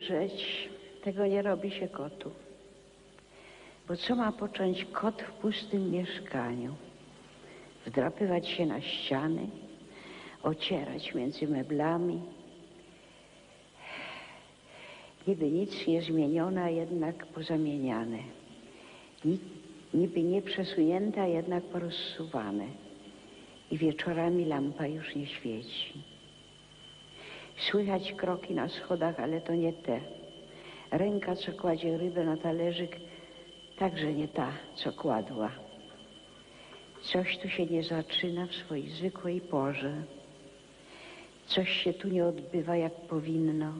Rzeć, tego nie robi się kotu. Bo co ma począć kot w pustym mieszkaniu? Wdrapywać się na ściany, ocierać między meblami. Niby nic nie zmienione, a jednak pozamieniane. Ni- Niby nie przesunięte, a jednak porozsuwane. I wieczorami lampa już nie świeci. Słychać kroki na schodach, ale to nie te. Ręka, co kładzie rybę na talerzyk, także nie ta, co kładła. Coś tu się nie zaczyna w swojej zwykłej porze. Coś się tu nie odbywa jak powinno.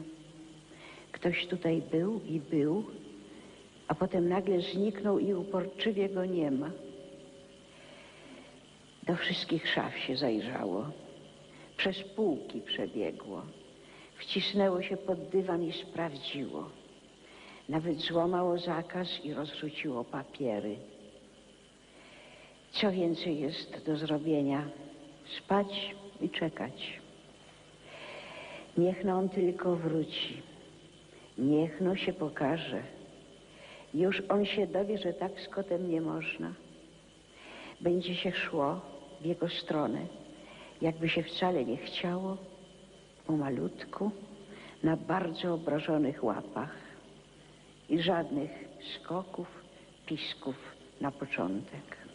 Ktoś tutaj był i był, a potem nagle zniknął i uporczywie go nie ma. Do wszystkich szaf się zajrzało. Przez półki przebiegło. Wcisnęło się pod dywan i sprawdziło. Nawet złamało zakaz i rozrzuciło papiery. Co więcej jest do zrobienia? Spać i czekać. Niech no on tylko wróci. Niech no się pokaże. Już on się dowie, że tak z kotem nie można. Będzie się szło w jego stronę, jakby się wcale nie chciało, pomalutku, na bardzo obrażonych łapach i żadnych skoków, pisków na początek.